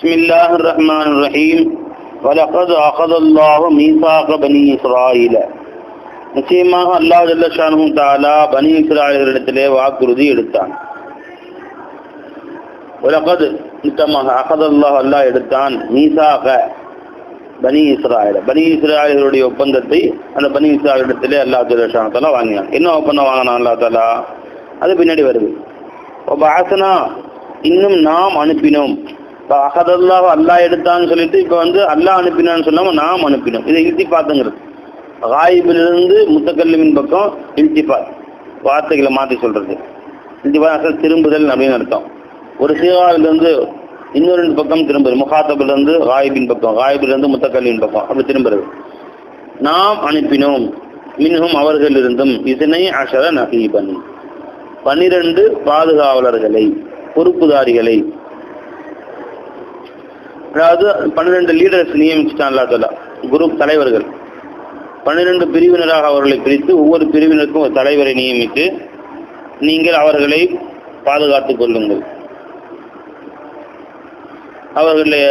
بسم الله الرحمن الرحيم ولقد أخذ الله ميثاق بني إسرائيل நிச்சயமாக அல்லாஹ் ஜல்லஷானு தாலா பனி இஸ்ராயலிடத்திலே வாக்குறுதி எடுத்தான் உலகது நித்தமாக அகதல்லாஹ் அல்லாஹ் எடுத்தான் மீசாக பனி இஸ்ராயல் பனி இஸ்ராயலுடைய ஒப்பந்தத்தை அந்த பனி இஸ்ராயலிடத்திலே அல்லாஹ் ஜல்லஷானு தாலா வாங்கினான் என்ன ஒப்பந்தம் வாங்கினான் அல்லா தாலா அது பின்னாடி வருது இப்போ ஆசனா இன்னும் நாம் அனுப்பினோம் இப்போ அகதல்லாஹ் அல்லாஹ் எடுத்தான்னு சொல்லிட்டு இப்போ வந்து அல்லாஹ் அனுப்பினான்னு சொல்லாமல் நாம் அனுப்பினோம். இதை இழுத்தி பார்த்துங்கிறது காயிபிலிருந்து முத்தக்கல்லுமின் பக்கம் இல்திபாத் வார்த்தைகளை மாற்றி சொல்றது. இல்திபாத் அசல் திரும்புதல் அப்படின்னு அர்த்தம். ஒரு சீகாவிலிருந்து இன்னொரு பக்கம் திரும்புது முகாத்தபிலிருந்து காயிபின் பக்கம் காயிபிலிருந்து முத்தக்கல்லின் பக்கம் அப்படி திரும்புறது. நாம் அனுப்பினோம். மின்னும் அவர்களிருந்தும் இதனை அஷர நகீபன். பன்னிரண்டு பாதுகாவலர்களை பொறுப்புதாரிகளை அதாவது பன்னிரண்டு லீடர்ஸ் நியமிச்சுட்டான் அல்லா குரூப் தலைவர்கள். பன்னிரெண்டு பிரிவினராக அவர்களை பிரித்து ஒவ்வொரு பிரிவினருக்கும் ஒரு தலைவரை நியமித்து நீங்கள் அவர்களை பாதுகாத்துக் கொள்ளுங்கள். அவர்களை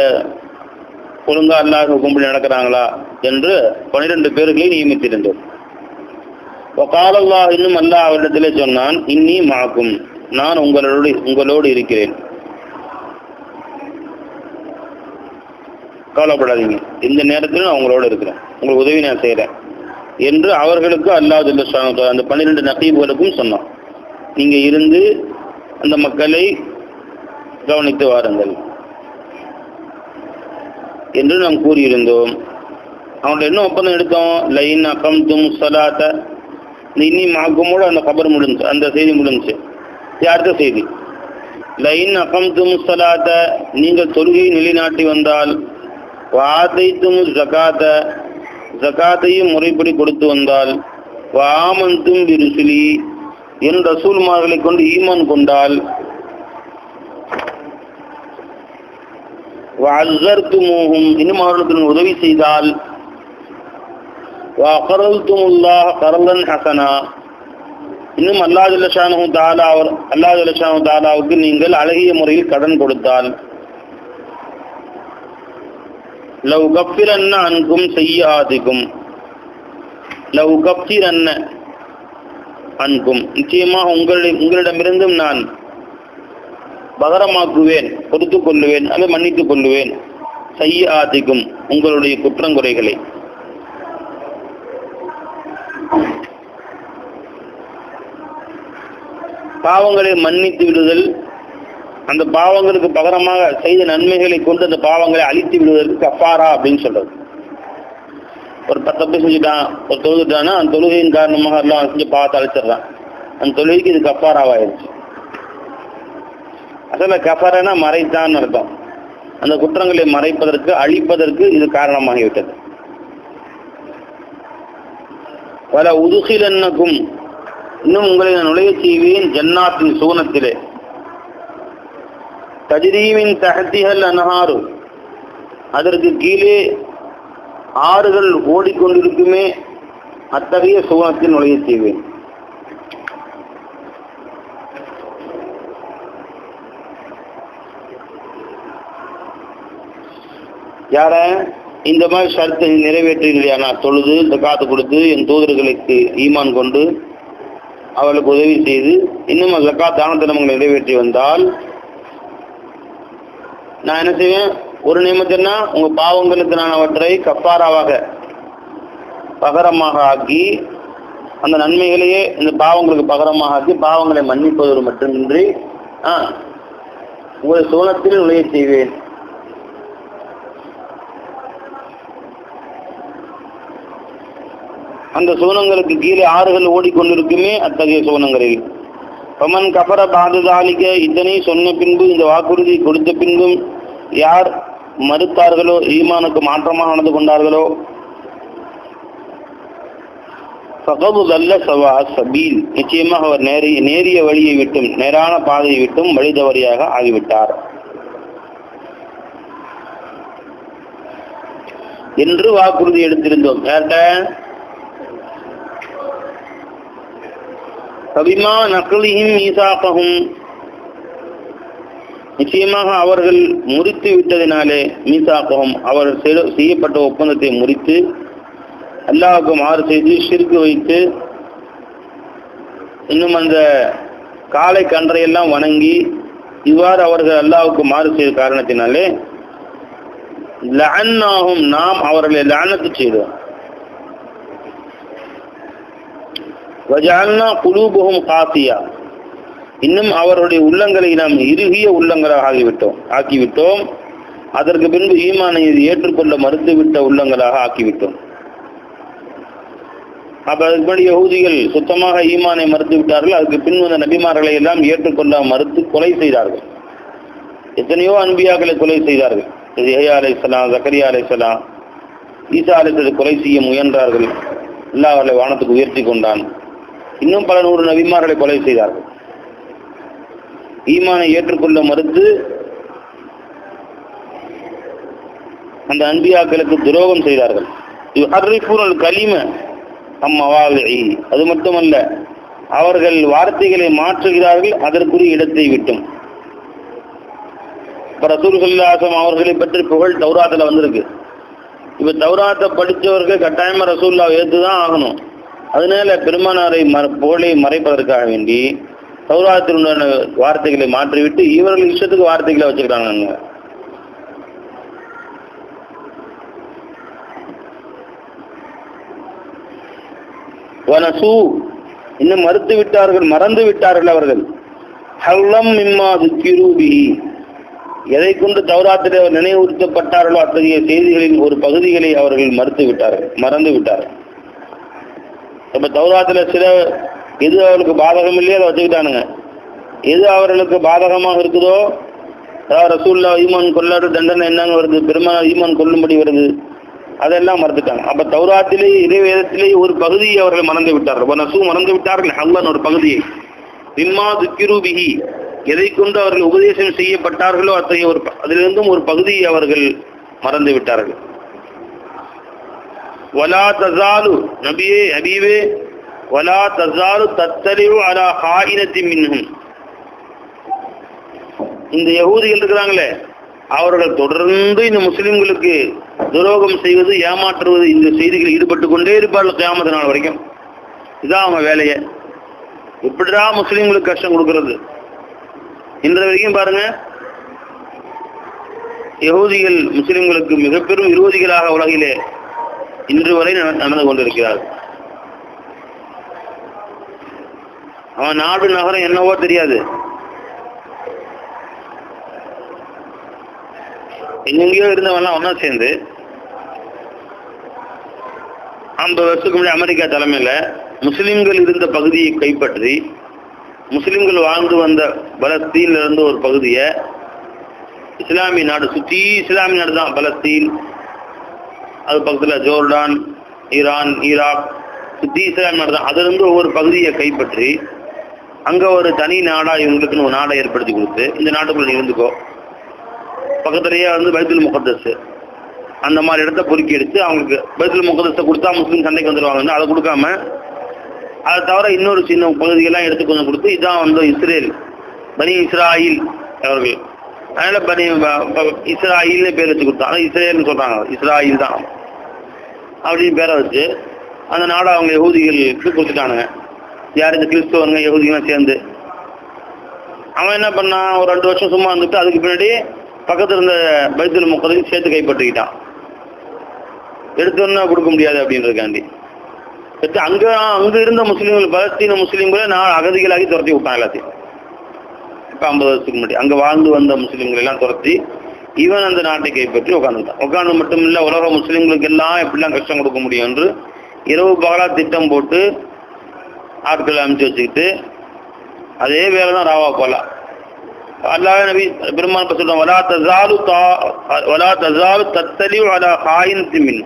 ஒழுங்கா அல்லாஹ் கும்பல் நடக்கிறாங்களா என்று பன்னிரெண்டு பேர்களை நியமித்திருந்தோம். காலல்லா இன்னும் அல்லாஹ் அவரிடத்திலே சொன்னான் இன்னி மாக்கும். நான் உங்களோடு உங்களோடு இருக்கிறேன். கவலைப்படாதீங்க. இந்த நேரத்தில் நான் உங்களோட இருக்கிறேன். உங்களுக்கு உதவி நான் செய்கிறேன் என்று அவர்களுக்கு அல்லாஹ் அந்த பன்னிரெண்டு நகீபுகளுக்கும் சொன்னான். நீங்க இருந்து அந்த மக்களை கவனித்து வாருங்கள். என்று நாம் கூறியிருந்தோம். அவங்கள்ட்ட என்ன ஒப்பந்தம் எடுத்தோம்? லைன் அகம் தும் சலாத்த இன்னி மாக்குமோடு அந்த கபர் முடிஞ்சு அந்த செய்தி முடிஞ்சு. அடுத்த செய்தி. லைன் அகம் தும் சலாத்த. நீங்கள் தொழுகை நிலைநாட்டி வந்தால் வாதைத்தும் ஜக்காத்த ஜக்காத்தையும் முறைப்படி கொடுத்து வந்தால் வாமந்தும் விருசிலி என் ரசூல்மார்களை கொண்டு ஈமான் கொண்டால் வஅஸ்ஸர்துமூஹும் இன்னும் அவர்களுக்கு உதவி செய்தால் வஅகரல்துமுல்லாஹ கரலன் ஹசனா. இன்னும் அல்லாஹ் ஜல்லஷானு தாலா அவர் அல்லாஹ் ஜல்லஷானு தாலாவுக்கு நீங்கள் அழகிய முறையில் கடன் கொடுத்தால் லவ் கப்பிரன்ன அன்கும் செய்யாதிக்கும் லவ் கப்பிரன்ன அன்கும். நிச்சயமாக உங்களிடம் உங்களிடமிருந்தும் நான் பகரமாக்குவேன் பொறுத்து கொள்ளுவேன் அல்லது மன்னித்துக் கொள்ளுவேன். செய்ய ஆதிக்கும் உங்களுடைய குற்றங்குறைகளை. பாவங்களை மன்னித்து விடுதல் அந்த பாவங்களுக்கு பகரமாக செய்த நன்மைகளை கொண்டு அந்த பாவங்களை அழித்து விடுவதற்கு கஃபாரா அப்படின்னு சொல்றது. ஒரு தப்பு செஞ்சுட்டான் ஒரு தொழுதுட்டான்னா அந்த தொழுகையின் காரணமாக எல்லாம் செஞ்சு பார்த்து அழிச்சிடுறான். அந்த தொழுகைக்கு இது கப்பாராவாயிருச்சு அசல கஃபரனா மறைத்தான் அர்த்தம். அந்த குற்றங்களை மறைப்பதற்கு அழிப்பதற்கு இது காரணமாகிவிட்டது. பல உதுகிலன்னக்கும் இன்னும் உங்களை நான் நுழைய செய்வேன் ஜன்னாத்தின் சூனத்திலே. தஜிரீமின் தகத்திகள் அனஹாரு அதற்கு கீழே ஆறுகள் ஓடிக்கொண்டிருக்குமே அத்தகைய சூனத்தில் நுழைய செய்வேன். யார இந்த மாதிரி ஷர்த்தை நிறைவேற்றீங்களா நான் தொழுது இந்த காத்து கொடுத்து என் தூதர்களுக்கு ஈமான் கொண்டு அவளுக்கு உதவி செய்து இன்னும் ஜக்கா தான தர்மங்களை நிறைவேற்றி வந்தால் நான் என்ன செய்வேன்? ஒரு நியமத்தினா உங்க பாவங்களுக்கு கப்பாராவாக பகரமாக ஆக்கி அந்த நன்மைகளையே இந்த பாவங்களுக்கு பகரமாக ஆக்கி பாவங்களை மன்னிப்பதோடு மட்டுமின்றி ஆ உங்களை சோனத்தில் நுழைய செய்வேன். அந்த சோனங்களுக்கு கீழே ஆறுகள் ஓடிக்கொண்டிருக்குமே அத்தகைய சோனங்களில் பமன் கபர பாதுதாலிக்க இதனை சொன்ன பின்பு இந்த வாக்குறுதி கொடுத்த பின்பும் யார் மறுத்தார்களோ ஈமானுக்கு மாற்றமாக நடந்து கொண்டார்களோ? நிச்சயமாக அவர் நேரிய நேரிய வழியை விட்டும் நேரான பாதையை விட்டும் வழி தவறியாக ஆகிவிட்டார். என்று வாக்குறுதி எடுத்திருந்தோம். கேட்ட கவிமா நிச்சயமாக அவர்கள் முறித்து விட்டதினாலே மீசாக்ககம். அவர் செய்த- செய்யப்பட்ட ஒப்பந்தத்தை முறித்து அல்லாவுக்கு மாறு செய்து சிறுக்கு வைத்து இன்னும் அந்த காளை கன்றையெல்லாம் வணங்கி இவ்வாறு அவர்கள் அல்லாவுக்கு மாறு செய்த காரணத்தினாலே லஅன்னாகும் நாம் அவர்களை லஅனத்து செய்தோம். வஜால்னா குலூபுஹும் காசியா இன்னும் அவருடைய உள்ளங்களை நாம் இறுகிய உள்ளங்களாக ஆகிவிட்டோம் ஆக்கிவிட்டோம். அதற்கு பின்பு ஈமானை இது ஏற்றுக்கொள்ள மறுத்துவிட்ட உள்ளங்களாக ஆக்கிவிட்டோம். அப்ப அதுக்கு முன்னாடி சுத்தமாக ஈமானை மறுத்து விட்டார்கள் அதுக்கு பின் வந்த நபிமார்களை எல்லாம் ஏற்றுக்கொள்ள மறுத்து கொலை செய்தார்கள். எத்தனையோ அன்பியாக்களை கொலை செய்தார்கள். ஜெயா ஏயா அலைசலாம் ஜக்கரியா அலைசலாம் ஈசா அலைசலை கொலை செய்ய முயன்றார்கள். எல்லா அவர்களை வானத்துக்கு உயர்த்தி கொண்டான். இன்னும் பல நூறு நபிமார்களை கொலை செய்தார்கள். ஈமானை ஏற்றுக்கொள்ள மறுத்து அந்த அன்பியாக்களுக்கு துரோகம் செய்தார்கள். இது ஹர்ரிஃபூனல் கலிம அம்மவாவி அது மட்டுமல்ல அவர்கள் வார்த்தைகளை மாற்றுகிறார்கள் அதற்குரிய இடத்தை விட்டும். இப்ப ரசூல் அவர்களை பற்றி புகழ் தௌராத்துல வந்திருக்கு. இப்போ தௌராத்தை படித்தவர்கள் கட்டாயமாக ரசூல்லா ஏற்றுதான் ஆகணும். அதனால பெருமானாரை மற புகழை மறைப்பதற்காக வேண்டி சௌராத்தில் உண்டான வார்த்தைகளை மாற்றிவிட்டு இவர்கள் இஷ்டத்துக்கு வார்த்தைகளை வச்சுக்கிறாங்க வனசு இன்னும் மறுத்து விட்டார்கள் மறந்து விட்டார்கள் அவர்கள். ஹல்லம் மிம்மா எதை கொண்டு தௌராத்திலே அவர் நினைவுறுத்தப்பட்டார்களோ அத்தகைய செய்திகளின் ஒரு பகுதிகளை அவர்கள் மறுத்து விட்டார்கள் மறந்து விட்டார்கள் இப்ப தௌராத்திர சில எது அவர்களுக்கு பாதகம் இல்லையோ அதை வச்சுக்கிட்டானுங்க. எது அவர்களுக்கு பாதகமாக இருக்குதோ அதாவது ரசூல்லா ஈமான் கொள்ளாத தண்டனை என்னங்க வருது பெருமாள் ஈமான் கொல்லும்படி வருது அதெல்லாம் மறந்துட்டாங்க. அப்ப தௌராத்திலே இறைவேதத்திலே ஒரு பகுதியை அவர்கள் மறந்து விட்டார்கள். நசு மறந்து விட்டார்கள் ஹல்லன் ஒரு பகுதியை. திம்மா துக்கிரூபிகி எதை கொண்டு அவர்கள் உபதேசம் செய்யப்பட்டார்களோ அத்தகைய ஒரு அதிலிருந்தும் ஒரு பகுதியை அவர்கள் மறந்து விட்டார்கள். வலா தசாலு நபியே அபீவே வலா தசாரு தத்தலிவு அலா ஹாயினத்தி மின்ஹும் இந்த யகூதிகள் இருக்கிறாங்களே அவர்கள் தொடர்ந்து இந்த முஸ்லிம்களுக்கு துரோகம் செய்வது ஏமாற்றுவது இந்த செய்திகளில் ஈடுபட்டு கொண்டே இருப்பார்கள் கியாமத்து நாள் வரைக்கும். இதான் அவங்க வேலையை. இப்படிடா முஸ்லீம்களுக்கு கஷ்டம் கொடுக்கறது? இன்ற வரைக்கும் பாருங்க யகூதிகள் முஸ்லிம்களுக்கு மிக பெரும் விரோதிகளாக உலகிலே இன்று வரை நடந்து கொண்டிருக்கிறார்கள். அவன் நாடு நகரம் என்னவோ தெரியாது. எங்கெங்கயோ இருந்தவன்லாம் ஒன்றா சேர்ந்து ஐம்பது வருஷத்துக்கு முன்னாடி அமெரிக்கா தலைமையில் முஸ்லிம்கள் இருந்த பகுதியை கைப்பற்றி முஸ்லிம்கள் வாழ்ந்து வந்த பலஸ்தீனில் இருந்து ஒரு பகுதியை இஸ்லாமிய நாடு சுற்றி இஸ்லாமிய நாடு தான் பலஸ்தீன் அது பக்கத்தில் ஜோர்டான் ஈரான் ஈராக் சுற்றி இஸ்லாமிய நாடு தான். அதிலிருந்து ஒவ்வொரு பகுதியை கைப்பற்றி அங்கே ஒரு தனி நாடாக இவங்களுக்குன்னு ஒரு நாடை ஏற்படுத்தி கொடுத்து இந்த நாட்டுக்குள்ள இருந்துக்கோ. பக்கத்துலேயே வந்து பைத்துல் முகத்தஸ். அந்த மாதிரி இடத்த பொறுக்கி எடுத்து அவங்களுக்கு பைத்துல் முகத்தஸை கொடுத்தா முஸ்லீம் சண்டைக்கு வந்துடுவாங்கன்னு அதை கொடுக்காம அதை தவிர இன்னொரு சின்ன பகுதிகளெலாம் எடுத்து கொஞ்சம் கொடுத்து இதான் வந்து இஸ்ரேல் பனி இஸ்ராயில் அவர்கள். அதனால் பனி ப- ப- இஸ்ராயில்னு பேர் வச்சு கொடுத்தாங்க இஸ்ரேல்னு சொல்கிறாங்க இஸ்ராயில் தான் அப்படின்னு பேரை வச்சு அந்த நாடை அவங்க யகூதிகளுக்கு கொடுத்துட்டானுங்க. யார் இந்த கிறிஸ்தவங்க யகூதிகளாம் சேர்ந்து. அவன் என்ன பண்ணான் ஒரு ரெண்டு வருஷம் சும்மா வந்துட்டு அதுக்கு பின்னாடி பக்கத்துல இருந்த பைத்தல் முக்கதையும் சேர்த்து கைப்பற்றிக்கிட்டான். எடுத்தோன்னா கொடுக்க முடியாது அப்படின்றதுக்காண்டி. எடுத்து அங்க அங்க இருந்த முஸ்லீம்கள் பலஸ்தீன முஸ்லீம்களை நான் அகதிகளாகி துரத்தி விட்டான் எல்லாத்தையும். இப்போ ஐம்பது வருஷத்துக்கு முன்னாடி. அங்க வாழ்ந்து வந்த முஸ்லீம்கள் எல்லாம் துரத்தி இவன் அந்த நாட்டை கைப்பற்றி உட்காந்துட்டான் உட்காந்து மட்டும் இல்ல உலக முஸ்லீம்களுக்கு எல்லாம் எப்படிலாம் கஷ்டம் கொடுக்க முடியும் என்று இரவு பகலா திட்டம் போட்டு ஆட்களை அனுப்பிச்சு வச்சுக்கிட்டு அதே வேலை தான் ராவா போகலாம் அல்லாவே நபி பெருமான் இப்ப வலா தசாலு தா- வலா தசாலு தத்தலிஉ அலா காயினத்தின் மின்.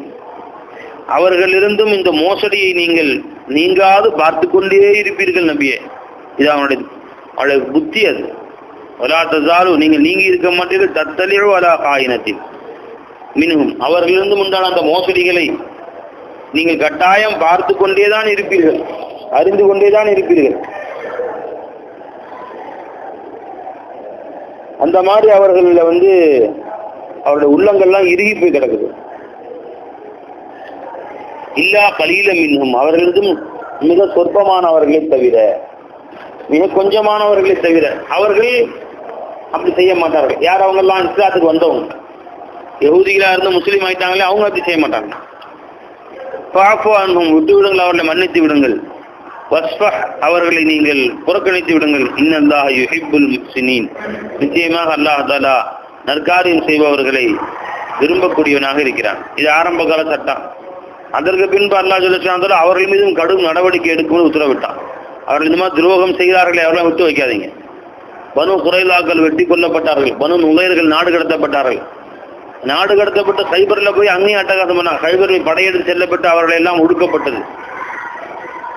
அவர்களிருந்தும் இந்த மோசடியை நீங்கள் நீங்காது பார்த்து கொண்டே இருப்பீர்கள் நபியே. இது அவனுடைய அவளுடைய புத்தி அது. வலா தஸாலு நீங்கள் நீங்கி இருக்க மாட்டீர்கள் தத்தலிஉ அலா ஹாயினத்தில் மின்ஹும். அவர்களிருந்தும் உண்டான அந்த மோசடிகளை நீங்கள் கட்டாயம் பார்த்து கொண்டே தான் இருப்பீர்கள். அறிந்து கொண்டேதான் இருப்பீர்கள் அந்த மாதிரி அவர்கள வந்து அவருடைய உள்ளங்கள்லாம் இறுகி போய் கிடக்குது. இல்லா கலியில மின்னும் அவர்களிடம் மிக சொற்பமானவர்களை தவிர மிக கொஞ்சமானவர்களை தவிர அவர்கள் அப்படி செய்ய மாட்டார்கள். யார் அவங்கெல்லாம் இஸ்லாத்துக்கு வந்தவங்க? யகுதிகளா இருந்து முஸ்லீம் ஆயிட்டாங்களே அவங்க அப்படி செய்ய மாட்டாங்க. பாப்போ அனுபவம் விட்டு விடுங்கள் அவர்களை மன்னித்து விடுங்கள். அவர்களை நீங்கள் புறக்கணித்து விடுங்கள். இன்னந்தாக யுஹிப்புல் முஹ்சினீன். நிச்சயமாக அல்லாஹ் தஆலா நற்காரியம் செய்பவர்களை விரும்பக்கூடியவனாக இருக்கிறான். இது ஆரம்ப கால சட்டம். அதற்கு பின்பு அல்லாஹ் ஜல்லஷான் அவர்கள் மீதும் கடும் நடவடிக்கை எடுக்கும்னு உத்தரவிட்டான். அவர்கள் இந்த மாதிரி துரோகம் செய்கிறார்கள் அவர்களாம் விட்டு வைக்காதீங்க. பனு குறைலாக்கள் வெட்டி கொல்லப்பட்டார்கள். பனு நுகையர்கள் நாடு கடத்தப்பட்டார்கள். நாடு கடத்தப்பட்ட சைபர்ல போய் அங்கேயும் அட்டகாசம் பண்ணாங்க. சைபரில் படையெடுத்து செல்லப்பட்டு அவர்களெல்லாம் ஒடுக்கப்பட்டது.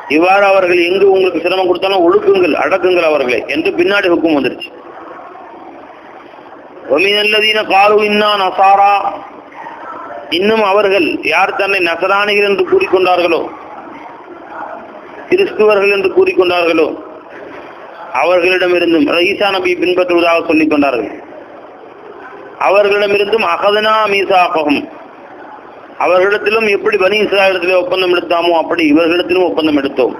இவ்வாறு அவர்கள் எங்கு உங்களுக்கு சிரமம் கொடுத்தாலும் ஒழுக்குங்கள் அடக்குங்கள் அவர்களை என்று பின்னாடி ஹுக்கும் வந்துருச்சு. ஒமினல்லதீன காலு இன்னா நசாரா. இன்னும் அவர்கள் யார் தன்னை நசராணிகள் என்று கூறிக்கொண்டார்களோ கிறிஸ்துவர்கள் என்று கூறிக்கொண்டார்களோ அவர்களிடமிருந்தும் ஈசா நபியை பின்பற்றுவதாக சொல்லிக் கொண்டார்கள் அவர்களிடமிருந்தும் அகதனா மீசாபகம் அவர்களிடத்திலும் எப்படி பனி இஸ்ராயலத்திலே ஒப்பந்தம் எடுத்தாமோ அப்படி இவர்களிடத்திலும் ஒப்பந்தம் எடுத்தோம்.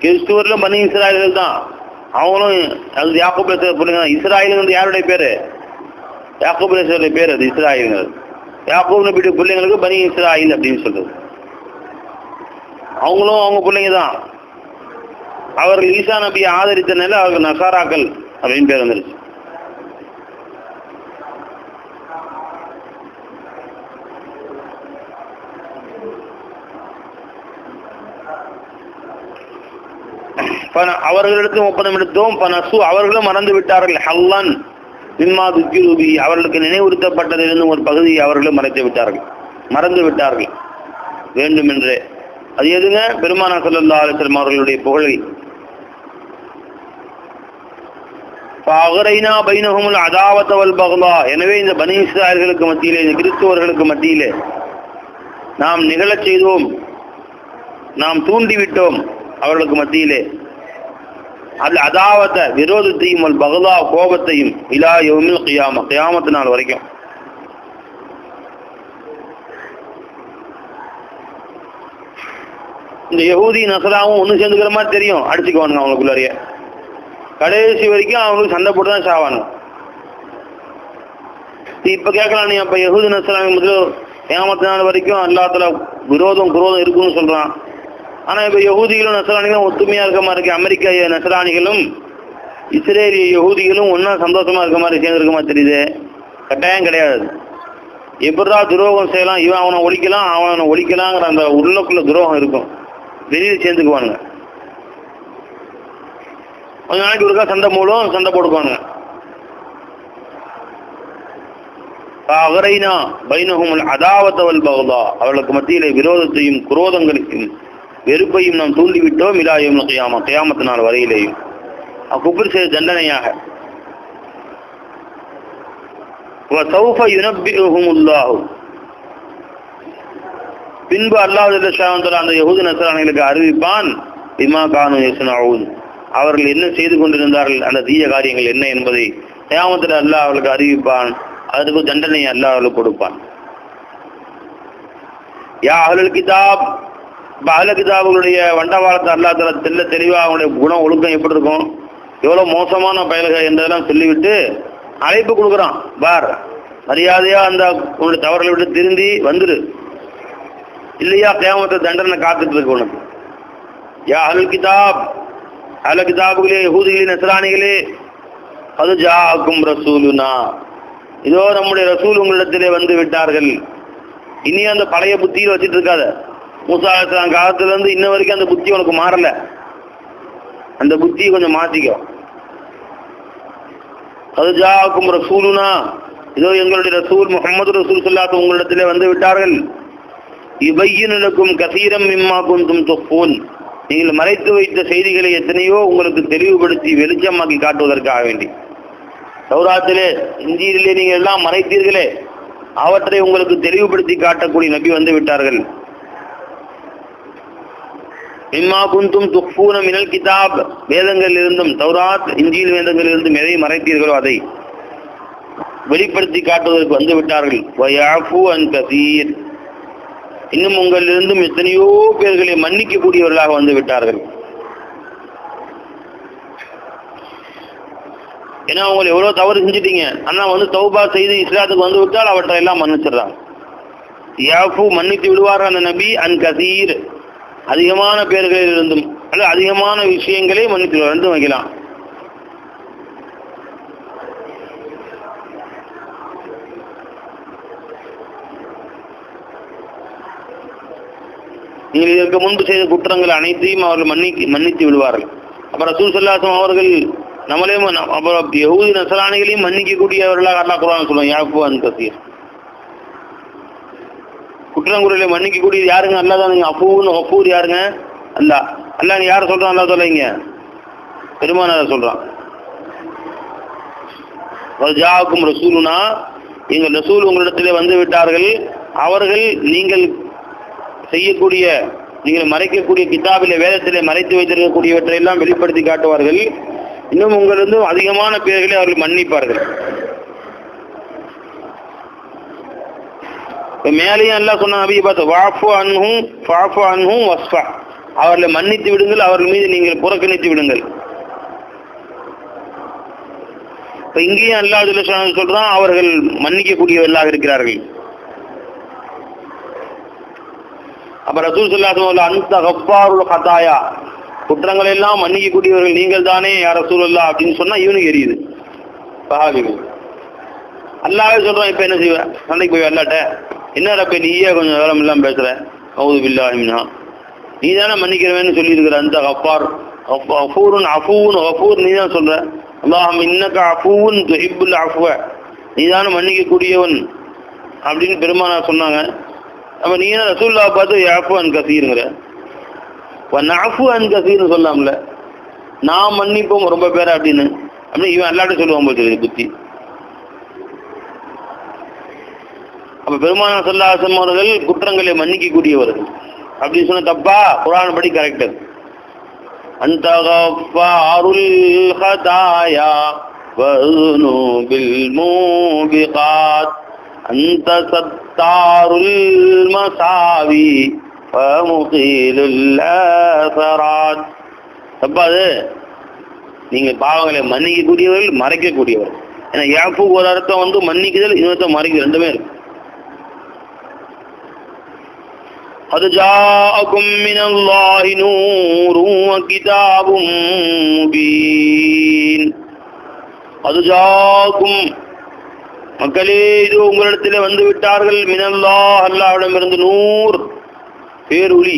கிறிஸ்துவரிலும் பனி இஸ்ராயல்கள் தான். அவங்களும் அது யாக்கோப் பிள்ளைங்க இஸ்ராயலுங்கிறது யாருடைய பேரு? யாக்கோப் பேர் அது இஸ்ராயலுங்கிறது. யாக்கோப் நபியுடைய பிள்ளைங்களுக்கு பனி இஸ்ராயில் அப்படின்னு சொல்றது. அவங்களும் அவங்க பிள்ளைங்க தான். அவர்கள் ஈசா நபியை ஆதரித்தனால அவர்கள் நசாராக்கள் அப்படின்னு பேர் வந்துருச்சு. அவர்களுக்கு ஒப்பந்தம் எடுத்தோம். பனசு அவர்களும் மறந்து விட்டார்கள். ஹல்லான் மிம்மா துக்கிரூபி அவர்களுக்கு நினைவுறுத்தப்பட்டதிலிருந்து ஒரு பகுதியை அவர்களும் மறைத்து விட்டார்கள். மறந்து விட்டார்கள். வேண்டுமென்றே. அது எதுங்க? பெருமானா சல்லா அலிஸ்லம் அவர்களுடைய புகழை. பகரைனா பைனகமுல் அதாவத்தவல் பகலா எனவே இந்த பனி இஸ்ராயல்களுக்கு மத்தியிலே இந்த கிறிஸ்துவர்களுக்கு மத்தியிலே நாம் நிகழச் செய்தோம். நாம் தூண்டிவிட்டோம் அவர்களுக்கு மத்தியிலே. அதுல அதாவத்த விரோதத்தையும் அல் பகதா கோபத்தையும் இலா யௌமில் கியாம கியாமத்து நாள் வரைக்கும். இந்த யகுதி நசராவும் ஒன்று சேர்ந்துக்கிற மாதிரி தெரியும் அடிச்சுக்குவானுங்க அவங்களுக்குள்ளாரிய. கடைசி வரைக்கும் அவங்களுக்கு சண்டை போட்டு தான் சாவானுங்க. நீ இப்ப கேட்கலாம் நீ அப்ப யகுதி நசராங்க முதல்ல ஏமாத்த நாள் வரைக்கும் எல்லாத்துல விரோதம் குரோதம் இருக்குன்னு சொல்றான். ஆனா இப்ப யகுதிகளும் நசராணிகளும் ஒத்துமையா இருக்க மாதிரி இருக்கு. அமெரிக்க நசராணிகளும் இஸ்ரேலிய யகுதிகளும் ஒன்னா சந்தோஷமா இருக்க மாதிரி சேர்ந்து மாதிரி தெரியுது. கட்டாயம் கிடையாது. எப்படிதான் துரோகம் செய்யலாம்? இவன் அவனை ஒழிக்கலாம் அவனை ஒழிக்கலாங்கிற அந்த உள்ளக்குள்ள துரோகம் இருக்கும். வெளியில் சேர்ந்துக்குவானுங்க. கொஞ்ச நாளைக்கு ஒருக்கா சண்டை மூலம் சண்டை போட்டுக்குவானுங்க. அகரைனா பைனஹும் அதாவத்தவல் பகதா. அவளுக்கு மத்தியிலே விரோதத்தையும் குரோதங்களையும் வெறுப்பையும் நாம் தூண்டிவிட்டோம் இலாயும் கையாம கையாமத்து நாள் வரையிலேயும். குபிர் செய்த தண்டனையாக. பின்பு அல்லாஹு அந்த யகுது நசரானிகளுக்கு அறிவிப்பான் இமா கானு அவர்கள் என்ன செய்து கொண்டிருந்தார்கள் அந்த தீய காரியங்கள் என்ன என்பதை ஏமத்தில் அல்லாஹ் அவர்களுக்கு அறிவிப்பான் அதற்கு தண்டனை அல்லா அவர்களுக்கு கொடுப்பான். யா அகலுல் கிதாப் இப்போ அஹ்ல கிதாபுகளுடைய வண்டவாளத்தை அல்லா தெல்ல தெளிவாக அவங்களுடைய குணம் ஒழுக்கம் எப்படி இருக்கும்? எவ்வளோ மோசமான பயல்கள் என்றதெல்லாம் சொல்லிவிட்டு அழைப்பு கொடுக்குறான். பார் மரியாதையாக அந்த உன்னுடைய தவறுகளை விட்டு திருந்தி வந்துடு இல்லையா தேவத்தை தண்டனை காத்துட்டு இருக்கு உனக்கு. யா அஹ்லுல் கிதாப் அல கிதாபுகளே ஹூதிகளே நஸ்ரானிகளே அது ஜாக்கும் ரசூலுனா. இதோ நம்முடைய ரசூல் உங்களிடத்திலே வந்து விட்டார்கள். இனி அந்த பழைய புத்தியில் வச்சுட்டு இருக்காத. மூசா காலத்துல இருந்து இன்ன வரைக்கும் அந்த புத்தி உனக்கு மாறல. அந்த புத்தியை கொஞ்சம் மாத்திக்கும் அது ஜாக்கும் ரசூலுனா இதோ எங்களுடைய ரசூல் முகமது ரசூல் சொல்லாத உங்களிடத்துல வந்து விட்டார்கள். இவையினுக்கும் கசீரம் மிம்மாக்கும் தும் தொப்போன் நீங்கள் மறைத்து வைத்த செய்திகளை எத்தனையோ உங்களுக்கு தெளிவுபடுத்தி வெளிச்சமாக்கி காட்டுவதற்காக வேண்டி. சௌராத்திலே இந்தியிலே நீங்கள் எல்லாம் மறைத்தீர்களே. அவற்றை உங்களுக்கு தெளிவுபடுத்தி காட்டக்கூடிய நபி வந்து விட்டார்கள். மின்மா குந்தும் துஃபூன மினல் கிதாப். வேதங்களில் இருந்தும் தௌராத் இஞ்சியில் வேதங்களில் இருந்தும் எதை மறைத்தீர்களோ அதை வெளிப்படுத்தி காட்டுவதற்கு வந்து விட்டார்கள். இன்னும் உங்களிலிருந்தும் எத்தனையோ பேர்களை மன்னிக்கக்கூடியவர்களாக வந்து விட்டார்கள். ஏன்னா அவங்க எவ்வளவு தவறு செஞ்சிட்டீங்க. ஆனா வந்து தௌபா செய்து இஸ்லாத்துக்கு வந்து விட்டால் அவற்றை எல்லாம் மன்னிச்சிடுறாங்க யாஃபு மன்னித்து விடுவார் அந்த நபி அன் கசீர். அதிகமான பேர்களில் இருந்தும் அல்ல அதிகமான விஷயங்களை மன்னித்து ரெண்டும் வைக்கலாம் நீங்கள் இதற்கு முன்பு செய்த குற்றங்கள் அனைத்தையும் அவர்கள் மன்னித்து மன்னித்து விடுவார்கள். அப்புறம் ரசூல் சல்லாசம் அவர்கள் நம்மளே அப்புறம் யஹூதி நசராணிகளையும் மன்னிக்கக்கூடியவர்களாக அல்லாஹ் குரான் சொல்லுவோம் யாப்பு அன் கசீர். குற்றங்குழலை மன்னிக்க கூடியது யாருங்க? அல்லா தான் அப்பூன்னு அப்பூர் யாருங்க? அல்லா அல்லா நீங்க யார் சொல்றான்? அல்லா சொல்லைங்க பெருமானார் சொல்றான். ஜாக்கும் ரசூலுனா எங்கள் ரசூல் உங்களிடத்திலே வந்து விட்டார்கள். அவர்கள் நீங்கள் செய்யக்கூடிய நீங்கள் மறைக்கக்கூடிய கிதாபில வேதத்திலே மறைத்து வைத்திருக்கக்கூடியவற்றை எல்லாம் வெளிப்படுத்தி காட்டுவார்கள். இன்னும் உங்களிருந்து அதிகமான பேர்களை அவர்கள் மன்னிப்பார்கள். மேலேயும் எல்லாம் சொன்ன நபியை பார்த்து வாஃபு அன்ஹும் ஃபாஃபு அன்ஹும் வஸ்ஃபா. அவர்களை மன்னித்து விடுங்கள் அவர்கள் மீது நீங்கள் புறக்கணித்து விடுங்கள். இப்போ இங்கேயும் அல்லாஹ் ஜல்ல ஷானு அவர்கள் மன்னிக்கக்கூடியவர்களாக இருக்கிறார்கள். அப்ப ரசூல் சொல்லாசம் அந்த கப்பாருள் ஹதாயா குற்றங்களை எல்லாம் மன்னிக்கக்கூடியவர்கள் நீங்கள் தானே யார் ரசூல் அப்படின்னு சொன்னால் இவனுக்கு எரியுது. சஹாபிகள். அல்லாவே சொல்கிறான் இப்போ என்ன செய்வேன் சண்டைக்கு போய் அல்லாட்ட என்ன ரப்ப நீயே கொஞ்சம் வேலம் இல்லாமல் பேசுகிற அவுது பில்லாஹிம்னா நீ தானே மன்னிக்கிறவேன்னு சொல்லியிருக்கிற அந்த அஃபார் அஃபூருன் அஃபூன் அஃபூர் நீ தான் சொல்கிற அல்லாஹம் இன்னக்க அஃபூன் துஹிப்புல் அஃபுவ. நீ தானே மன்னிக்கக்கூடியவன் அப்படின்னு பெருமானார் சொன்னாங்க. அப்போ நீ தான் ரசூல்லா பார்த்து யாஃபு அன் கசீருங்கிற. நாஃபு அன் கசீர்னு சொல்லாம்ல. நான் மன்னிப்போம் ரொம்ப பேரை அப்படின்னு. அப்படின்னு இவன் எல்லாட்டும் சொல்லுவான் போல தெரியுது புத்தி. அப்போ பெருமான சொல்லாசம் அவர்கள் குற்றங்களை மன்னிக்கக்கூடியவர்கள். அப்படின்னு சொன்ன தப்பா? குரான் படி கரெக்டு அந்த சத்தாருல் மசாவி தப்பாது நீங்கள் பாவங்களை மன்னிக்கக்கூடியவர்கள் மறைக்கக்கூடியவர்கள். ஏன்னா யாப்பு ஒரு அர்த்தம் வந்து மன்னிக்குதல் இன்னொருத்தம் மறைக்குது ரெண்டுமே இருக்கு. قد جاءكم من الله نور وكتاب مبين قد جاءكم மக்களே இது உங்களிடத்தில் வந்து விட்டார்கள் மினல்லா அல்லாவிடமிருந்து நூர் பேருளி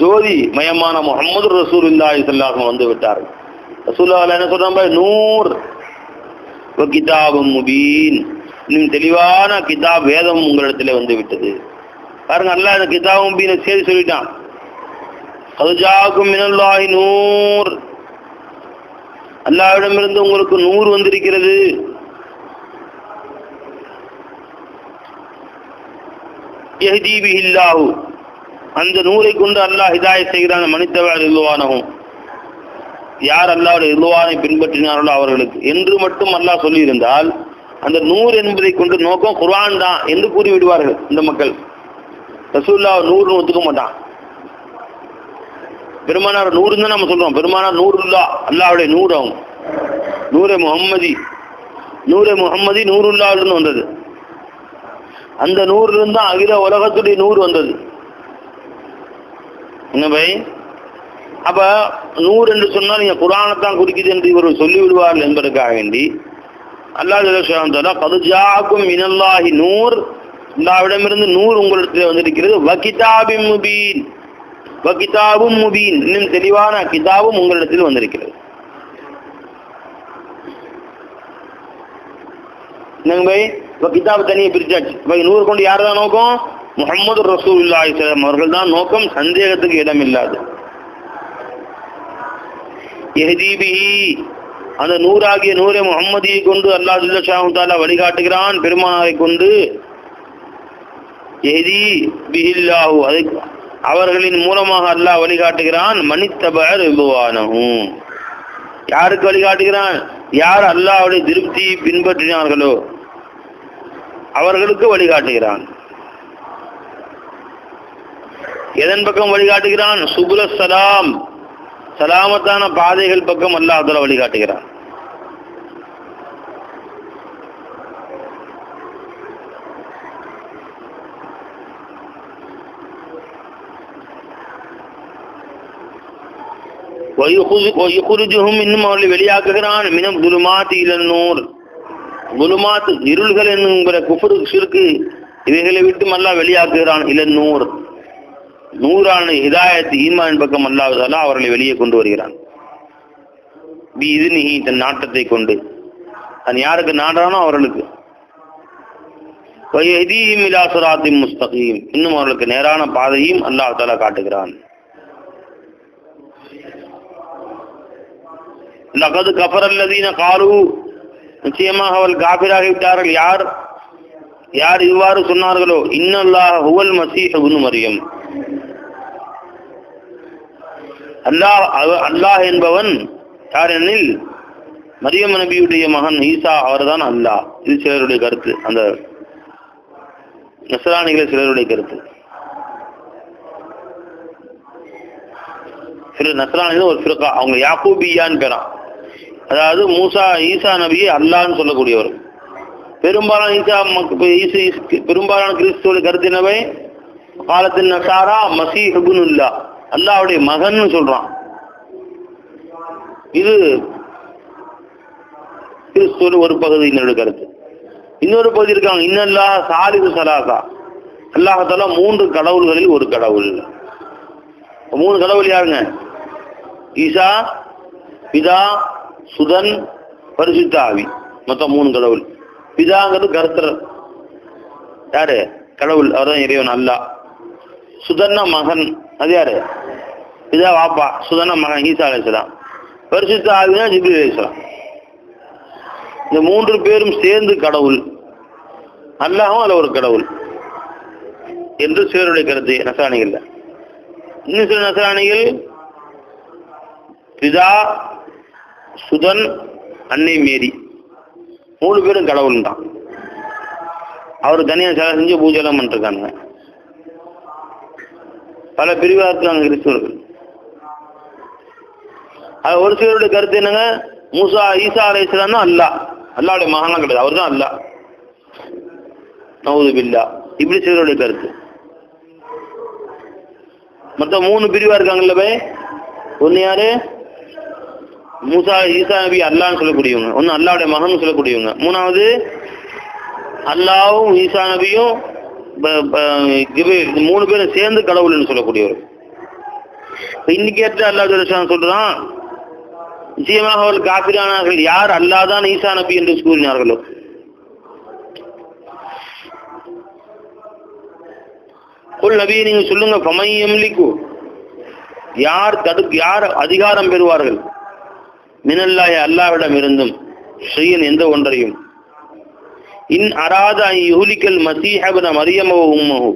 ஜோதி மயமான முகமது ரசூல் இல்லாஹி சொல்லாஹம் வந்து விட்டார்கள் ரசூல்லா என்ன சொல்றாங்க நூர் வ கிதாபும் முபீன் இன்னும் தெளிவான கிதாப் வேதம் உங்களிடத்தில் வந்து விட்டது பாருங்க அல்லா இந்த கிதாபும் முபீனை சொல்லிட்டான். அதுஜாக்கும் மினல்லாஹி நூர். அல்லாவிடமிருந்து உங்களுக்கு நூறு வந்திருக்கிறது. யஹ்தி பிஹில்லாஹு. அந்த நூரை கொண்டு அல்லாஹ் ஹிதாயத் செய்கிறான் மனிதவர் இல்வானகும் யார் அல்லாவோட இல்லுவானை பின்பற்றினார்களோ அவர்களுக்கு. என்று மட்டும் அல்லாஹ் சொல்லியிருந்தால் அந்த நூறு என்பதை கொண்டு நோக்கம் குர்ஆன் தான் என்று கூறி விடுவார்கள் இந்த மக்கள். ரசூல்லா நூறுன்னு ஒத்துக்க மாட்டான். பெருமானார் நூறுன்னு தான் நம்ம சொல்றோம். பெருமானார் நூறுல்லா அல்லாவுடைய நூறு அவங்க. நூறு முகம்மதி நூறு முகம்மதி நூறுல்லாவிலிருந்து வந்தது. அந்த நூறுலேருந்து தான் அகில உலகத்துடைய நூறு வந்தது. என்ன பை? அப்ப நூறு என்று சொன்னால் நீங்க குரானைத்தான் குறிக்குது என்று இவர் சொல்லிவிடுவார்கள் என்பதற்காக வேண்டி அல்லாஹ் பதுஜாக்கும் இனல்லாஹி நூர் அல்லாவிடமிருந்து நூறு உங்களிடத்தில் வந்திருக்கிறது. வகிதாபின் முபீன். வகிதாபும் முபீன். இன்னும் தெளிவான கிதாபும் உங்களிடத்தில் வந்திருக்கிறது. என்னங்க பை? கிதாப் தனியை பிரிச்சாச்சு. இப்போ நூறு கொண்டு யார் தான் நோக்கம்? முகமது ரசூல் இல்லாஹிஸ்லாம் அவர்கள் தான் நோக்கம். சந்தேகத்துக்கு இடம் இல்லாது. எஹதீபிஹி அந்த நூறாகிய நூரை முகம்மதியை கொண்டு அல்லாஹ் தாலா வழிகாட்டுகிறான். பெருமானாரை கொண்டு எதி பிஹில்லாஹு. அது அவர்களின் மூலமாக அல்லாஹ் வழிகாட்டுகிறான். மனித்தபர் விபுவானகும் யாருக்கு வழிகாட்டுகிறான்? யார் அல்லாவுடைய திருப்தியை பின்பற்றினார்களோ அவர்களுக்கு வழிகாட்டுகிறான். எதன் பக்கம் வழிகாட்டுகிறான்? சுபுல சலாம். சலாமத்தான பாதைகள் பக்கம் அல்லாஹ் வழிகாட்டுகிறான். வெளியாக்குகிறான். மினம் குலுமாத் இளநூர் குலுமாத்து இருள்கள் என்கிற குஃபுரு சிறுக்கு இவைகளை விட்டு அல்லாஹ் வெளியாக்குகிறான். இளநூர் நூறான ஹிதாயத் ஈமான் பக்கம் அல்லாஹால அவர்களை வெளியே கொண்டு வருகிறான். பி இது நீ தன் நாட்டத்தை கொண்டு. தன் யாருக்கு நாடானோ அவர்களுக்கு. வயதீஹிம் இலா சிராத்தின் முஸ்தகீம். இன்னும் அவர்களுக்கு நேரான பாதையும் அல்லாஹ்தாலா காட்டுகிறான். லகது கஃபர் அல்லதீன காலு நிச்சயமாக அவள் காபிராகி விட்டார்கள். யார்? யார் இவ்வாறு சொன்னார்களோ? இன்னல்லாஹ் ஹுவல் மசீஹ் இப்னு மரியம். அல்லாஹ் அல்லாஹ் என்பவன் யார் எனில் மரியம் நபியுடைய மகன் ஈசா அவர்தான் அல்லாஹ். இது சிலருடைய கருத்து. அந்த நசராணிகள் சிலருடைய கருத்து. சில நசராணிகள் ஒரு ஃபிர்கா. அவங்க யாக்கூபியான்னு பேரான். அதாவது மூசா ஈசா நபியை அல்லான்னு சொல்லக்கூடியவர். பெரும்பாலான ஈசா ஈசு பெரும்பாலான கிறிஸ்துவோட கருத்து காலத்தில் நசாரா மசீ ஹபுனுல்லா அல்லாவுடைய மகன் சொல்றான். இது கிறிஸ்துவோட ஒரு பகுதி என்னோட கருத்து. இன்னொரு பகுதி இருக்காங்க இன்னல்லா சாலிது சலாசா. அல்லாஹால மூன்று கடவுள்களில் ஒரு கடவுள். மூணு கடவுள் யாருங்க? ஈசா பிதா சுதன் பரிசுத்த ஆவி மொத்தம் மூணு கடவுள் பிதாங்கிறது கருத்தர் யாரு கடவுள் அவர்தான் இறைவன் அல்லாஹ் சுதன்ன மகன் அது யாரு பிதா வாப்பா சுதன மகன் ஈசா அலைசலாம் பரிசுத்த ஆவினா ஜிப்ரி அலைசலாம் இந்த மூன்று பேரும் சேர்ந்து கடவுள் அல்லாஹும் அதுல ஒரு கடவுள் என்று சிலருடைய கருத்து நசராணிகள் இன்னும் சில நசராணிகள் பிதா சுதன் அன்னை மேரி. மூணு பேரும் கடவுள் தான் அவர் தனியாக சில செஞ்சு பூஜைலாம் பண்ணிருக்காங்க பல பிரிவாக இருக்காங்க கிறிஸ்தவர்கள். அது ஒரு சிலருடைய கருத்து என்னங்க? மூசா ஈசா அலைஸ்லாம் தான் அல்லாஹ் அல்லாவுடைய மகனாம் கிடையாது. அவர் தான் அல்லாஹ் நவுது பில்லா. இப்படி சிலருடைய கருத்து. மொத்தம் மூணு பிரிவா இருக்காங்கல்ல பை? ஒன்னு யாரு? மூசா ஈசா நபி அல்லான்னு சொல்லக்கூடியவங்க. ஒன்று அல்லாவுடைய மகன் சொல்லக்கூடியவங்க. மூணாவது அல்லாவும் ஈசா நபியும் மூணு பேரும் சேர்ந்து கடவுள்னு சொல்லக்கூடியவர். இப்ப இன்னைக்கு ஏற்ற அல்லா ஜலசான் சொல்றான் நிச்சயமாக அவர்கள் காபிரானார்கள். யார் அல்லாதான் ஈசா நபி என்று கூறினார்களோ? குல் நபியை நீங்க சொல்லுங்க பமையம்லிக்கு யார் தடுப்பு யார் அதிகாரம் பெறுவார்கள்? மினல்லாய அல்லாவிடம் இருந்தும் ஷையன் எந்த ஒன்றையும். இன் அராத யுஹுலிக்கல் மசீஹபன மரியமோ உம்மஹு.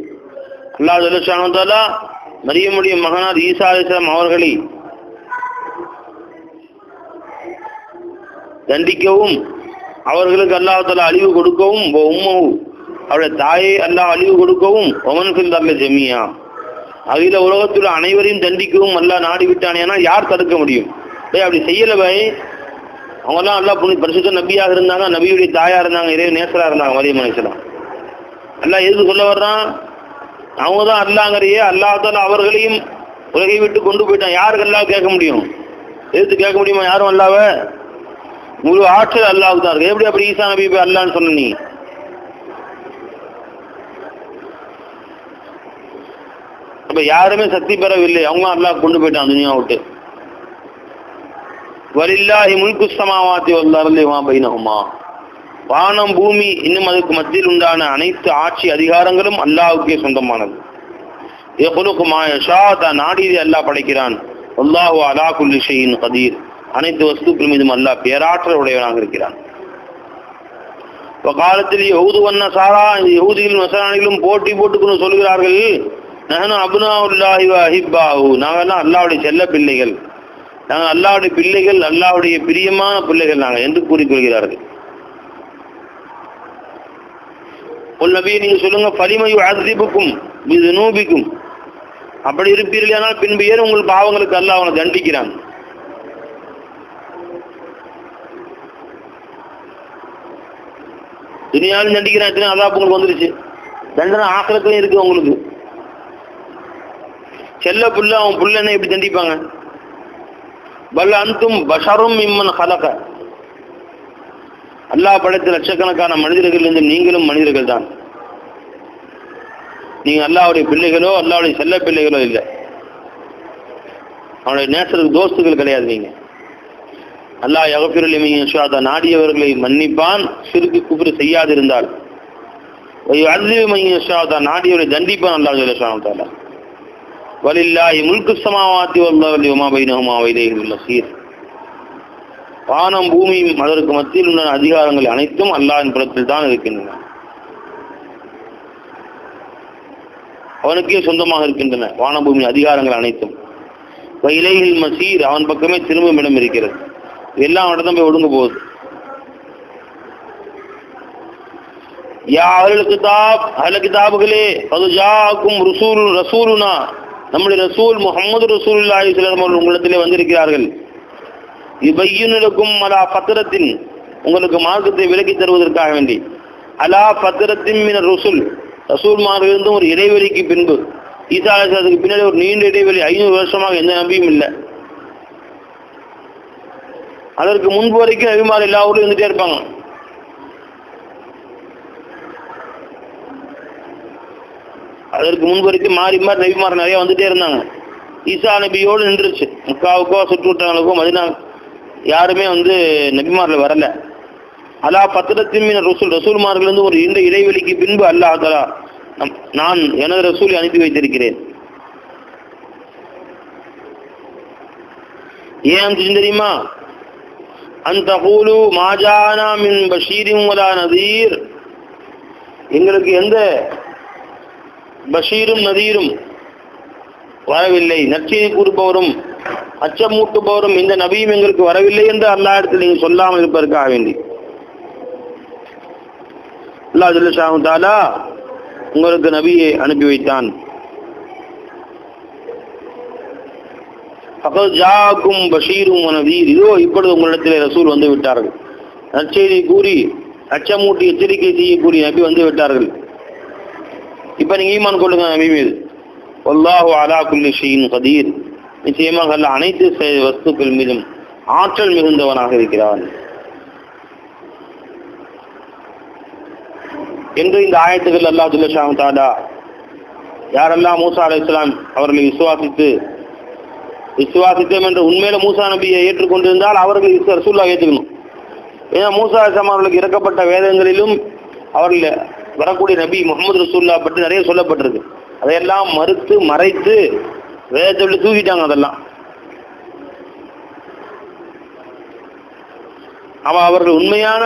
அல்லாஹ் ஜல்லஷானு மரியமுடைய மகனார் ஈசா அவர்களை தண்டிக்கவும் அவர்களுக்கு அல்லாஹ் அழிவு கொடுக்கவும் உம்மஹு அவருடைய தாயை அல்லாஹ் அழிவு கொடுக்கவும் ஒமன் ஃபில் தர்ல அகில உலகத்தில் அனைவரையும் தண்டிக்கவும் அல்லாஹ் நாடி விட்டானேனா யார் தடுக்க முடியும்? டேய் அப்படி செய்யல பை அவங்கெல்லாம் நல்லா புனி பரிசுத்த நபியாக இருந்தாங்க நபியுடைய தாயா இருந்தாங்க இதே நேசராக இருந்தாங்க மதிய அலைஹிஸ்ஸலாம் எல்லாம் எதுக்கு சொல்ல வர்றான்? அவங்க தான் அல்லாங்கிறையே அல்லாஹால அவர்களையும் உலகை விட்டு கொண்டு போயிட்டான். யாருக்கு எல்லாம் கேட்க முடியும்? எதிர்த்து கேட்க முடியுமா? யாரும் அல்லாவ முழு ஆற்றல் அல்லாஹ் தான் இருக்கு. எப்படி அப்படி ஈசா நபி போய் அல்லான்னு சொன்ன நீ? இப்போ யாருமே சக்தி பெறவில்லை. அவங்க அல்லாஹ் கொண்டு போயிட்டான் துனியா விட்டு. வலில்லாஹி முல்கு சமாவாத்தி வல்லாரல்லே வா பைனஹுமா வானம் பூமி இன்னும் அதுக்கு மத்தியில் உண்டான அனைத்து ஆட்சி அதிகாரங்களும் அல்லாஹ்வுக்கே சொந்தமானது. யகுலுக்கு மா யஷா தான் நாடியதை அல்லாஹ் படைக்கிறான். அல்லாஹு அலா குல்லி ஷெயின் கதீர். அனைத்து வஸ்துக்கள் மீதும் அல்லாஹ் பேராற்றல் உடையவனாக இருக்கிறான். இப்போ காலத்தில் யஹூது வண்ண சாரா யஹூதிகளும் நசராணிகளும் போட்டி போட்டுக்கொண்டு சொல்கிறார்கள் நகனும் அபுனாவுல்லாஹி அஹிப்பாஹு நாங்கள்லாம் அல்லாவுடைய செல்ல பிள்ளைகள் நாங்கள் அல்லாவுடைய பிள்ளைகள் அல்லாவுடைய பிரியமான பிள்ளைகள் நாங்கள் என்று கூறிக்கொள்கிறார்கள். உள் நபியை நீங்க சொல்லுங்க பலிமையு அதிபுக்கும் இது நூபிக்கும் அப்படி இருப்பீர்கள் ஆனால் பின்பு ஏன் உங்கள் பாவங்களுக்கு அல்ல அவனை தண்டிக்கிறான்? துணியாலும் தண்டிக்கிறான் எத்தனை உங்களுக்கு வந்துருச்சு. தண்டனை ஆக்கிரத்திலும் இருக்கு உங்களுக்கு. செல்ல புள்ள அவன் புள்ளனை எப்படி தண்டிப்பாங்க? பல் அந்தும் பஷரும் இம்மன் ஹலக அல்லாஹ் படைத்த லட்சக்கணக்கான மனிதர்கள் இருந்து நீங்களும் மனிதர்கள் தான். நீங்க அல்லாவுடைய பிள்ளைகளோ அல்லாவுடைய செல்ல பிள்ளைகளோ இல்லை. அவனுடைய நேசருக்கு தோஸ்துகள் கிடையாது நீங்க. அல்லாஹ் யகபிரல் ஷாதா நாடியவர்களை மன்னிப்பான் சிறுக்கு குபிறு செய்யாதிருந்தால். ஷாதா நாடியவரை தண்டிப்பான் அல்லாஹ் ஜல்லஷானத்தாலா வலில்லாஹி முல்கு சமாவாத்தி வல்லாஹி வமா பைனஹுமா வைலைஹில் லசீர் வானம் பூமியும் அதற்கு மத்தியில் உள்ள அதிகாரங்கள் அனைத்தும் அல்லாஹின் புறத்தில் தான் இருக்கின்றன. அவனுக்கே சொந்தமாக இருக்கின்றன வானபூமி அதிகாரங்கள் அனைத்தும். இலையில் மசீர் அவன் பக்கமே திரும்பும் இடம் இருக்கிறது. எல்லாம் அவனிடம் போய் ஒடுங்க போகுது. யா அருள் கிதாப் அருள் கிதாபுகளே அது ஜாக்கும் ரசூல் ரசூலுனா நம்முடைய ரசூல் முகமது ரசூலுல்லாஹி சிலர் அவர்கள் உங்களிடத்திலே வந்திருக்கிறார்கள். இபையுனுக்கும் அலா பத்திரத்தின் உங்களுக்கு மார்க்கத்தை விலக்கி தருவதற்காக வேண்டி. அலா பத்திரத்தின் மின ரசூல் ரசூல்மாரிலிருந்தும் ஒரு இடைவெளிக்கு பின்பு. ஈசா அலிசாத்துக்கு பின்னாடி ஒரு நீண்ட இடைவெளி ஐநூறு வருஷமாக எந்த நம்பியும் இல்லை. அதற்கு முன்பு வரைக்கும் நபிமார் எல்லா ஊர்லயும் இருந்துகிட்டே இருப்பாங்க. அதற்கு முன்பு வரைக்கும் மாறி மாறி நபிமார் நிறைய வந்துட்டே இருந்தாங்க. ஈசா நபியோடு நின்றுச்சு முக்காவுக்கோ சுற்றுவட்டங்களுக்கோ மதினா யாருமே வந்து நபிமாரில் வரல. அலா பத்திரத்தின் மீன் ரசூல் ரசூல்மார்கள் வந்து ஒரு இந்த இடைவெளிக்கு பின்பு அல்லாஹ் தலா நான் எனது ரசூலை அனுப்பி வைத்திருக்கிறேன். ஏன் தெரியுமா? அந்த கூலு மாஜானா மின் பஷீரும் நதீர். எங்களுக்கு எந்த பஷீரும் நதீரும் வரவில்லை. நற்செய்தி கூறுபவரும் அச்சமூட்டுபவரும் இந்த நபியும் எங்களுக்கு வரவில்லை என்று அல்லா இடத்தில் நீங்கள் சொல்லாமல் இருப்பதற்காக வேண்டி. அல்லா தாலா உங்களுக்கு நபியை அனுப்பி வைத்தான். பகல் ஜாக்கும் பஷீரும் நதீர். இதோ இப்பொழுது உங்களிடத்தில் ரசூல் வந்து விட்டார்கள். நற்செய்தி கூறி அச்சமூட்டி எச்சரிக்கை செய்ய கூறி நபி வந்து விட்டார்கள். இப்ப நீங்க ஈமான் கொள்ளுங்க நபி மீது ஒல்லாஹு அலா குல்லி கதீர். நிச்சயமாக அல்ல அனைத்து வஸ்துக்கள் மீதும் ஆற்றல் மிகுந்தவனாக இருக்கிறான். என்று இந்த ஆயத்துகள் அல்லாஹ் ஜுல்லஷாம் தாடா யாரெல்லாம் மூசா அலி இஸ்லாம் அவர்களை விசுவாசித்து விசுவாசித்தோம் என்று உண்மையில மூசா நபியை ஏற்றுக்கொண்டிருந்தால் அவர்கள் இஸ் ரசூல்லா ஏற்றுக்கணும். ஏன்னா மூசா அலிஸ்லாம் அவர்களுக்கு இறக்கப்பட்ட வேதங்களிலும் அவர்கள் வரக்கூடிய நபி முகமது ரசூல்லா பற்றி நிறைய சொல்லப்பட்டிருக்கு. அதையெல்லாம் மறுத்து மறைத்து வேதத்தில் தூக்கிட்டாங்க அதெல்லாம். அவ அவர்கள் உண்மையான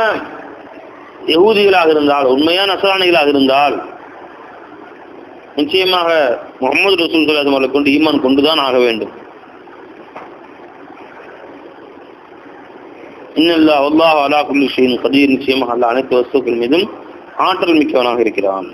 யகூதிகளாக இருந்தால் உண்மையான அசராணிகளாக இருந்தால் நிச்சயமாக முகமது ரசூல் சலாசம் அவர்களை கொண்டு ஈமான் கொண்டுதான் ஆக வேண்டும். இன்னல்லா அல்லாஹ் அலா குல்லி கதீர். நிச்சயமாக அல்ல அனைத்து வஸ்துக்கள் மீதும் ஆற்றல் மிக்கவனாக இருக்கிறான்.